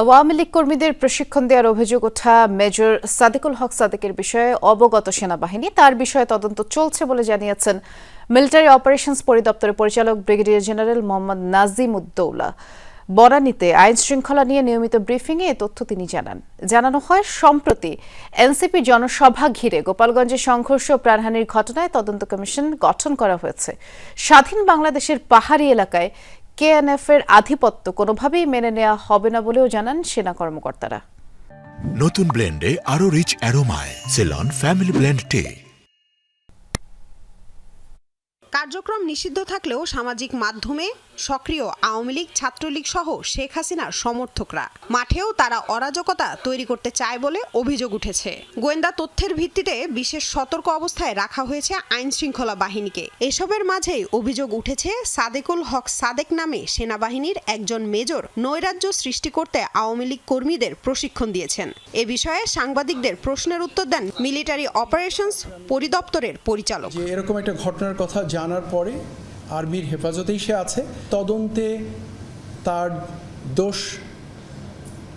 আওয়ামী লীগ কর্মীদের প্রশিক্ষণ দেওয়ার অভিযোগ ওঠা মেজর সাদিকুল হক সাদিকের বিষয়ে অবগত সেনাবাহিনী। তার বিষয়ে তদন্ত চলছে বলে জানিয়েছেন মিলিটারি অপারেশনস পরিদপ্তরের পরিচালক ব্রিগেডিয়ার জেনারেল মোহাম্মদ নাজিম উদ্দৌলা বনানীতে আইন শৃঙ্খলা নিয়ে নিয়মিত ব্রিফিংয়ে এ তথ্য তিনি জানান। জানানো হয়, সম্প্রতি এনসিপি জনসভা ঘিরে গোপালগঞ্জে সংঘর্ষ প্রাণহানির ঘটনায় তদন্ত কমিশন গঠন করা হয়েছে। স্বাধীন বাংলাদেশের পাহাড়ি এলাকায় কেএনএফ এর আধিপত্য কোনোভাবেই মেনে নেওয়া হবে না বলেও জানান সেনা কর্মকর্তারা। নতুন ব্লেন্ডে আরও রিচ অ্যারোমায় সেলন ফ্যামিলি ব্লেন্ড টে কার্যক্রম নিষিদ্ধ থাকলেও সামাজিক মাধ্যমে সক্রিয় আওয়ামী লীগ, ছাত্রলীগ সহ শেখ হাসিনার সমর্থকরা। মাঠেও তারা অরাজকতা তৈরি করতে চায় বলে অভিযোগ উঠেছে। গোয়েন্দা তথ্যের ভিত্তিতে বিশেষ সতর্ক অবস্থায় রাখা হয়েছে আইন শৃঙ্খলা বাহিনীকে। এসবের মাঝেই অভিযোগ উঠেছে, সাদেকুল হক সাদেক নামে সেনাবাহিনীর একজন মেজর নৈরাজ্য সৃষ্টি করতে আওয়ামী লীগ কর্মীদের প্রশিক্ষণ দিয়েছেন। এ বিষয়ে সাংবাদিকদের প্রশ্নের উত্তর দেন মিলিটারি অপারেশনস পরিদপ্তরের পরিচালক। এরকম একটা ঘটনার কথা জানার পরে আর্মির হেফাজতেই সে আছে। তদন্তে তার দোষ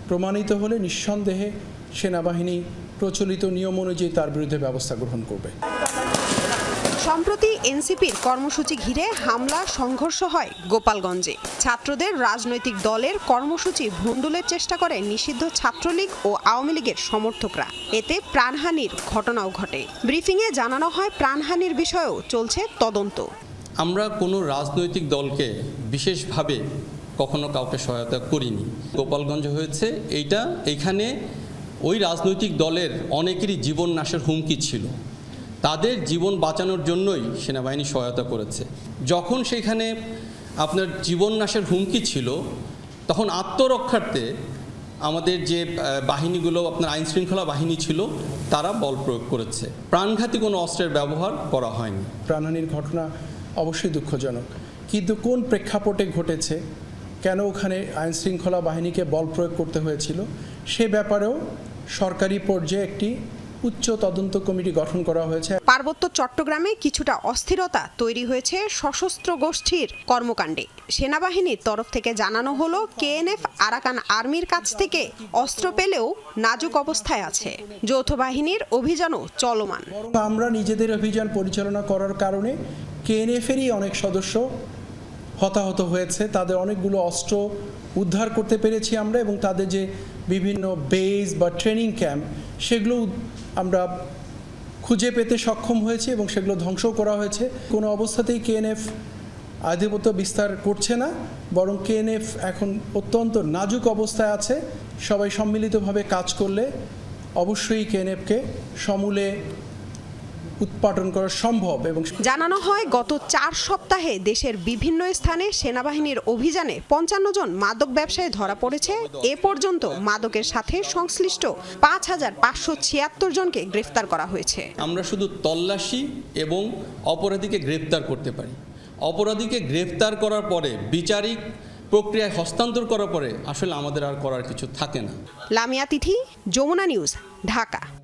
প্রমাণিত হলে নিঃসন্দেহে সেনাবাহিনী প্রচলিত নিয়ম অনুযায়ী তার বিরুদ্ধে ব্যবস্থা গ্রহণ করবে। সম্প্রতি এনসিপির কর্মসূচি ঘিরে হামলা সংঘর্ষ হয় গোপালগঞ্জে। ছাত্রদের রাজনৈতিক দলের কর্মসূচি ভণ্ডুলের চেষ্টা করে নিষিদ্ধ ছাত্রলীগ ও আওয়ামী লীগের সমর্থকরা। এতে প্রাণহানির ঘটনাও ঘটে। ব্রিফিংয়ে জানানো হয় প্রাণহানির বিষয়েও চলছে তদন্ত। আমরা কোনো রাজনৈতিক দলকে বিশেষভাবে কখনো কাউকে সহায়তা করিনি। গোপালগঞ্জ হয়েছে এইটা এইখানে ওই রাজনৈতিক দলের অনেকেরই জীবন নাশের হুমকি ছিল। তাদের জীবন বাঁচানোর জন্যই সেনাবাহিনী সহায়তা করেছে। যখন সেখানে আপনার জীবন নাশের হুমকি ছিল, তখন আত্মরক্ষার্থে আমাদের যে বাহিনীগুলো, আপনার আইন শৃঙ্খলা বাহিনী ছিল, তারা বল প্রয়োগ করেছে। প্রাণঘাতী কোনো অস্ত্রের ব্যবহার করা হয়নি। প্রাণহানির ঘটনা অবশ্যই দুঃখজনক। কিন্তু কোন প্রেক্ষাপটে ঘটেছে? কেন ওখানে আইন শৃঙ্খলা বাহিনীকে বল প্রয়োগ করতে হয়েছিল? সে ব্যাপারেও সরকারি পর্যায়ে একটি উচ্চ তদন্ত কমিটি গঠন করা হয়েছে। পার্বত্য চট্টগ্রামে কিছুটা অস্থিরতা তৈরি হয়েছে সশস্ত্র গোষ্ঠীর কর্মকাণ্ডে। সেনাবাহিনীর তরফ থেকে জানানো হলো কেএনএফ আরাকান আর্মির কাছ থেকে অস্ত্র পেলেও নাজুক অবস্থায় আছে। যৌথ বাহিনীর অভিযানও চলমান। আমরা নিজেদের অভিযান পরিচালনা করার কারণে কেএনএফেরই অনেক সদস্য হতাহত হয়েছে। তাদের অনেকগুলো অস্ত্র উদ্ধার করতে পেরেছি আমরা এবং তাদের যে বিভিন্ন বেস বা ট্রেনিং ক্যাম্প, সেগুলো আমরা খুঁজে পেতে সক্ষম হয়েছি এবং সেগুলো ধ্বংসও করা হয়েছে। কোনো অবস্থাতেই কেএনএফ আধিপত্য বিস্তার করছে না, বরং কেএনএফ এখন অত্যন্ত নাজুক অবস্থায় আছে। সবাই সম্মিলিতভাবে কাজ করলে অবশ্যই কেএনএফকে সমূলে উৎপাদন করা সম্ভব এবং জানানো হয় গত চার সপ্তাহে দেশের বিভিন্ন স্থানে সেনাবাহিনীর অভিযানে পঞ্চান্ন জন মাদক ব্যবসায়ী ধরা পড়েছে। এ পর্যন্ত মাদকের সাথে সংশ্লিষ্ট পাঁচ হাজার পাঁচশো ছিয়াত্তর জনকে গ্রেফতার করা হয়েছে। আমরা শুধু তল্লাশি এবং অপরাধীকে গ্রেপ্তার করতে পারি। অপরাধীকে গ্রেফতার করার পরে বিচারিক প্রক্রিয়ায় হস্তান্তর করার পরে আসলে আমাদের আর করার কিছু থাকে না। লামিয়া তিথি যমুনা নিউজ ঢাকা।